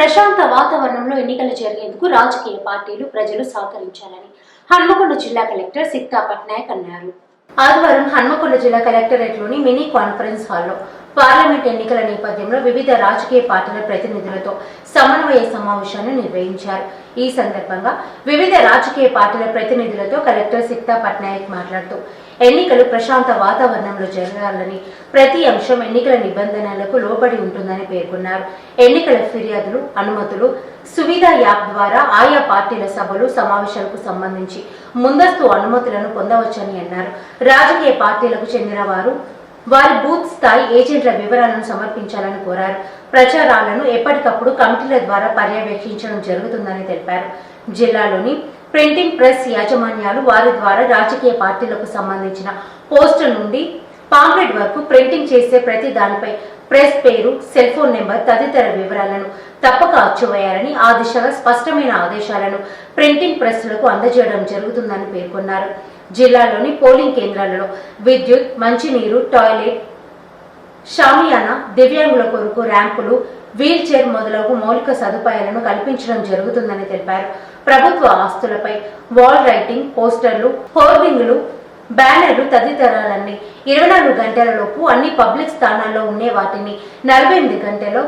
ప్రశాంత వాతావరణంలో ఎన్నికలు జరిగేందుకు రాజకీయ పార్టీలు ప్రజలు సహకరించాలని హన్మకొండ జిల్లా కలెక్టర్ సిక్తా పట్నాయక్ అన్నారు. ఆదివారం హన్మకొండ జిల్లా కలెక్టరేట్లోని మినీ కాన్ఫరెన్స్ హాల్లో పార్లమెంట్ ఎన్నికల నేపథ్యంలో వివిధ రాజకీయ పార్టీల ప్రతినిధులతో సమన్వయ సమావేశాన్ని నిర్వహించారు. ఈ సందర్భంగా వివిధ రాజకీయ పార్టీల ప్రతినిధులతో కలెక్టర్ సిక్తా పట్నాయక్ మాట్లాడుతూ ఎన్నికలు ప్రశాంత వాతావరణంలో జరగాలని ప్రతి అంశం ఎన్నికల నిబంధనలకు లోబడి ఉంటుందని పేర్కొన్నారు. ఎన్నికల ఫిర్యాదులు అనుమతులు సువిధ యాప్ ద్వారా ఆయా పార్టీల సభలు సమావేశాలకు సంబంధించి ముందస్తు అనుమతులను పొందవచ్చని అన్నారు. రాజకీయ పార్టీలకు చెందిన వారు వారి బూత్ స్థాయి ఏజెంట్ల వివరాలను సమర్పించాలని కోరారు. ప్రచారాలను ఎప్పటికప్పుడు కమిటీల ద్వారా పర్యవేక్షించడం జరుగుతుందని తెలిపారు. జిల్లాలోని ప్రింటింగ్ ప్రెస్ యాజమాన్యాలు వారి ద్వారా రాజకీయ పార్టీలకు సంబంధించిన పోస్టర్ నుండి పాంప్లెట్ వరకు ప్రింటింగ్ చేసే ప్రతి దానిపై ప్రెస్ పేరు సెల్ ఫోన్ నెంబర్ తదితర వివరాలను తప్పక అచ్చువేయాలని ఆ దిశగా స్పష్టమైన ఆదేశాలను ప్రింటింగ్ ప్రెస్లకు అందజేయడం జరుగుతుందని పేర్కొన్నారు. జిల్లాలోని పోలింగ్ కేంద్రాలలో విద్యుత్ మంచినీరు టాయిలెట్ షామియానా దివ్యాంగుల కొరకు ర్యాంపులు వీల్ చైర్ మొదలగు మౌలిక సదుపాయాలను కల్పించడం జరుగుతుందని తెలిపారు. ప్రభుత్వ ఆస్తులపై వాల్ రైటింగ్ పోస్టర్లు హోర్డింగ్లు బ్యానర్లు తదితరాలన్నీ ఇరవై నాలుగు గంటలలోపు అన్ని పబ్లిక్ స్థానాల్లో ఉండే వాటిని నలభై ఎనిమిది గంటల్లో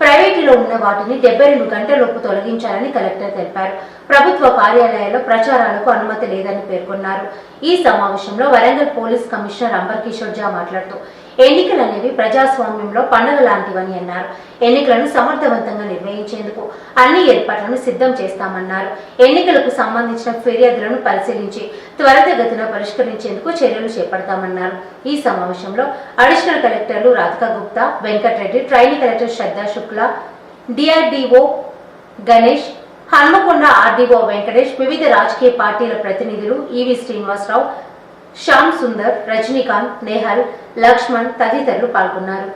ప్రైవేటులో ఉన్న వాటిని డెబ్బై రెండు గంటలలోపు తొలగించాలని కలెక్టర్ తెలిపారు. ప్రభుత్వ కార్యాలయాల్లో ప్రచారాలకు అనుమతి లేదని పేర్కొన్నారు. ఈ సమావేశంలో వరంగల్ పోలీస్ కమిషనర్ అంబర్ కిషోర్ జా మాట్లాడుతూ ఎన్నికలు అనేవి ప్రజాస్వామ్యంలో పండుగ లాంటివని అన్నారు. ఎన్నికలను సమర్థవంతంగా నిర్వహించేందుకు అన్ని ఏర్పాట్లను సిద్ధం చేస్తామన్నారు. ఎన్నికలకు సంబంధించిన ఫిర్యాదులను పరిశీలించి త్వరితగతిన పరిష్కరించేందుకు చర్యలు చేపడతామన్నారు. ఈ సమావేశంలో అడిషనల్ కలెక్టర్లు Radhika Gupta Venkatareddy training collector Shraddha Shukla DRDO Ganesh Hanamkonda RDO Venkatesh వివిధ రాజకీయ పార్టీల ప్రతినిధులు ఈవి శ్రీనివాసరావు శ్యామ్ సుందర్ రజనీకాంత్ నేహల్ లక్ష్మణ్ తదితరులు పాల్గొన్నారు.